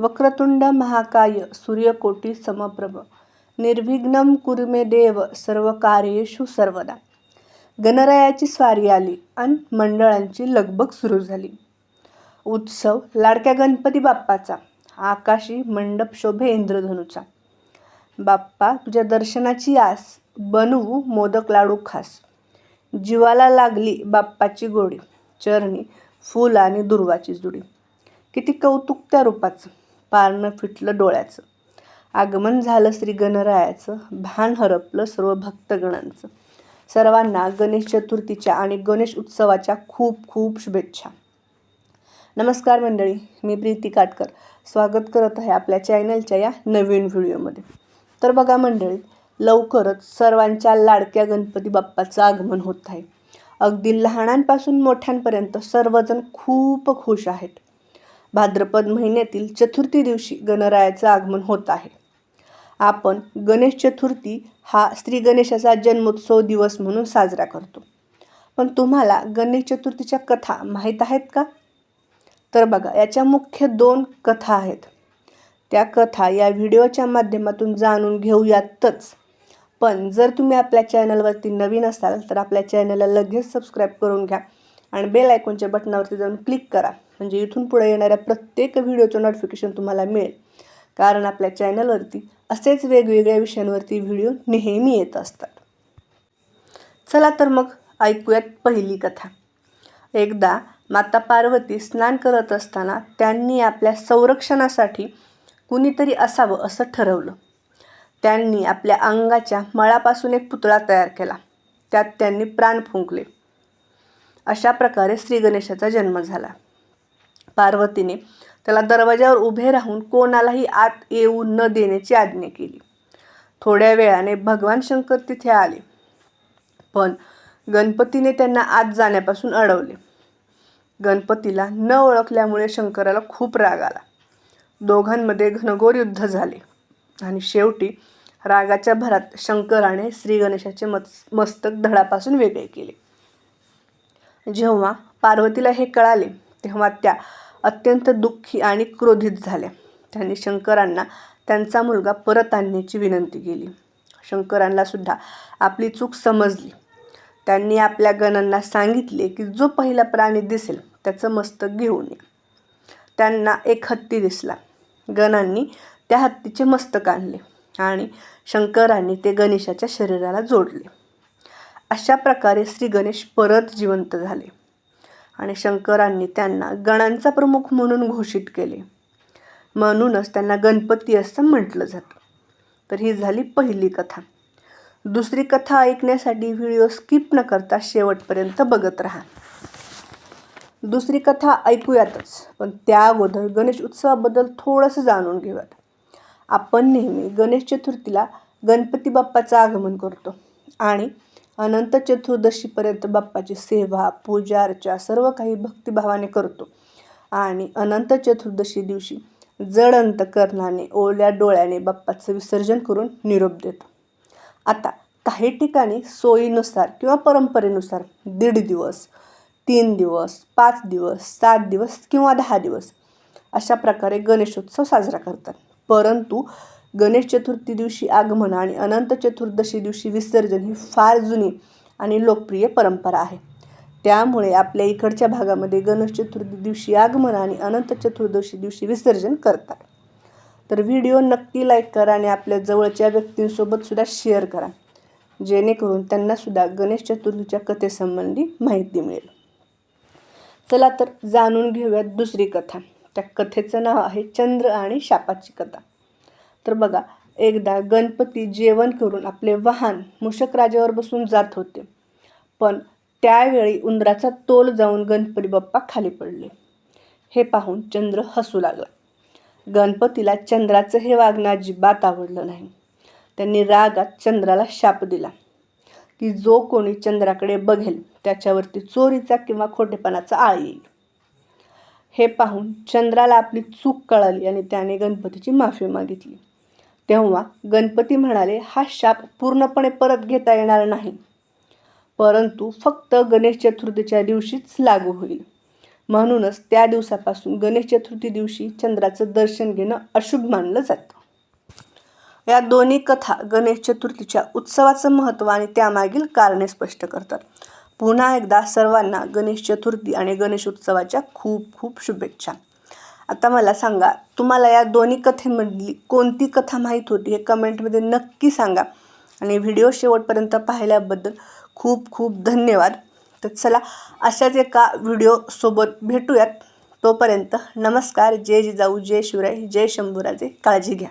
वक्रतुंड महाकाय सूर्यकोटी समप्रभ निर्विघ्नम कुरुमे देव सर्व कार्येषु सर्वदा. गणरायाची स्वारी आली आणि मंडळांची लगबग सुरू झाली. उत्सव लाडक्या गणपती बाप्पाचा आकाशी मंडप शोभे इंद्रधनुचा. बाप्पा तुझ्या दर्शनाची आस बनवू मोदक लाडू खास. जीवाला लागली बाप्पाची गोडी चरणी फुल आणि दुर्वाची जुडी. किती कौतुक त्या रूपाचं. पारणं फिटलं डोळ्याचं. आगमन झालं श्री गणरायाचं भान हरपलं सर्व भक्तगणांचं. सर्वांना गणेश चतुर्थीच्या आणि गणेश उत्सवाच्या खूप खूप शुभेच्छा. नमस्कार मंडळी मी प्रीती काटकर. स्वागत करत आहे आपल्या चॅनलच्या या नवीन व्हिडिओमध्ये. तर बघा मंडळी लवकरच सर्वांच्या लाडक्या गणपती बाप्पाचं आगमन होत आहे. अगदी लहानांपासून मोठ्यांपर्यंत सर्वजण खूप खुश आहेत. भाद्रपद महिन्यातील चतुर्थी दिवशी गणरायाचं आगमन होत आहे. आपण गणेश चतुर्थी हा श्री गणेशाचा जन्मोत्सव दिवस म्हणून साजरा करतो. पण तुम्हाला गणेश चतुर्थीच्या कथा माहीत आहेत का? तर बघा याच्या मुख्य दोन कथा आहेत. त्या कथा या व्हिडिओच्या माध्यमातून जाणून घेऊयातच. पण जर तुम्ही आपल्या चॅनलवरती नवीन असाल तर आपल्या चॅनलला लगेच सबस्क्राईब करून घ्या आणि बेल आयकॉनच्या बटनावरती जाऊन क्लिक करा. म्हणजे इथून पुढे येणाऱ्या प्रत्येक व्हिडिओचं नोटिफिकेशन तुम्हाला मिळेल. कारण आपल्या चॅनलवरती असेच वेगवेगळ्या विषयांवरती व्हिडिओ नेहमी येत असतात. चला तर मग ऐकूयात पहिली कथा. एकदा माता पार्वती स्नान करत असताना त्यांनी आपल्या संरक्षणासाठी कुणीतरी असावं असं ठरवलं. त्यांनी आपल्या अंगाच्या मळापासून एक पुतळा तयार केला. त्यात त्यांनी प्राण फुंकले. अशा प्रकारे श्री गणेशाचा जन्म झाला. पार्वतीने त्याला दरवाजावर उभे राहून कोणालाही आत येऊ न देण्याची आज्ञा केली. थोड्या वेळाने भगवान शंकर तिथे आले. पण गणपतीने त्यांना आत जाण्यापासून अडवले. गणपतीला न ओळखल्यामुळे शंकराला खूप राग आला. दोघांमध्ये घनघोर युद्ध झाले आणि शेवटी रागाच्या भरात शंकराने श्री गणेशाचे मस्तक धडापासून वेगळे केले. जेव्हा पार्वतीला हे कळाले तेव्हा त्या अत्यंत दुःखी आणि क्रोधित झाल्या. त्यांनी शंकरांना त्यांचा मुलगा परत आणण्याची विनंती केली. शंकरांना सुद्धा आपली चूक समजली. त्यांनी आपल्या गणांना सांगितले की जो पहिला प्राणी दिसेल त्याचं मस्तक घेऊन या. त्यांना एक हत्ती दिसला. गणांनी त्या हत्तीचे मस्तक आणले आणि शंकरांनी ते गणेशाच्या शरीराला जोडले. अशा प्रकारे श्री गणेश परत जिवंत झाले. आणि शंकरांनी त्यांना गणांचा प्रमुख म्हणून घोषित केले. म्हणूनच त्यांना गणपती असं म्हटलं जातं. तर ही झाली पहिली कथा. दुसरी कथा ऐकण्यासाठी व्हिडिओ स्किप न करता शेवटपर्यंत बघत राहा. दुसरी कथा ऐकूयातच पण त्या अगोदर गणेश उत्सवाबद्दल थोडंसं जाणून घेऊयात. आपण नेहमी गणेश चतुर्थीला गणपती बाप्पाचं आगमन करतो आणि अनंत चतुर्दशीपर्यंत बाप्पाची सेवा पूजा अर्चा सर्व काही भक्तिभावाने करतो. आणि अनंत चतुर्दशी दिवशी जड अंतकरणाने ओल्या डोळ्याने बाप्पाचं विसर्जन करून निरोप देतो. आता काही ठिकाणी सोयीनुसार किंवा परंपरेनुसार दीड दिवस तीन दिवस पाच दिवस सात दिवस किंवा दहा दिवस अशा प्रकारे गणेशोत्सव साजरा करतात. परंतु गणेश चतुर्थी दिवशी आगमन आणि अनंत चतुर्दशी दिवशी विसर्जन ही फार जुनी आणि लोकप्रिय परंपरा आहे. त्यामुळे आपल्या इकडच्या भागामध्ये गणेश चतुर्थी दिवशी आगमन आणि अनंत चतुर्दशी दिवशी विसर्जन करतात. तर व्हिडिओ नक्की लाईक करा आणि आपल्या जवळच्या व्यक्तींसोबत सुद्धा शेअर करा. जेणेकरून त्यांनासुद्धा गणेश चतुर्थीच्या कथेसंबंधी माहिती मिळेल. चला तर जाणून घेऊयात दुसरी कथा. त्या कथेचं नाव आहे चंद्र आणि शापाची कथा. तर बघा एकदा गणपती जेवण करून आपले वाहन मूषक राजावर बसून जात होते. पण त्यावेळी उंदराचा तोल जाऊन गणपती बाप्पा खाली पडले. हे पाहून चंद्र हसू लागला. गणपतीला चंद्राचं हे वागणं अजिबात आवडलं नाही. त्यांनी रागात चंद्राला शाप दिला. की जो कोणी चंद्राकडे बघेल त्याच्यावरती चोरीचा किंवा खोटेपणाचा आळ येईल. हे पाहून चंद्राला आपली चूक कळाली आणि त्याने गणपतीची माफी मागितली. तेव्हा गणपती म्हणाले हा शाप पूर्णपणे परत घेता येणार नाही. परंतु फक्त गणेश चतुर्थीच्या दिवशीच लागू होईल. म्हणूनच त्या दिवसापासून गणेश चतुर्थी दिवशी चंद्राचं दर्शन घेणं अशुभ मानलं जातं. या दोन्ही कथा गणेश चतुर्थीच्या उत्सवाचं महत्त्व आणि त्यामागील कारणे स्पष्ट करतात. पुन्हा एकदा सर्वांना गणेश चतुर्थी आणि गणेश उत्सवाच्या खूप खूप शुभेच्छा. आता मला सांगा तुम्हाला या दोन्ही कथेमधली कोणती कथा माहीत होती हे कमेंटमध्ये नक्की सांगा. आणि व्हिडिओ शेवटपर्यंत पाहिल्याबद्दल खूप खूप धन्यवाद. तर चला अशाच एका व्हिडिओसोबत भेटूयात. तोपर्यंत नमस्कार जय जिजाऊ जय शिवराय जय शंभूराजे. काळजी घ्या.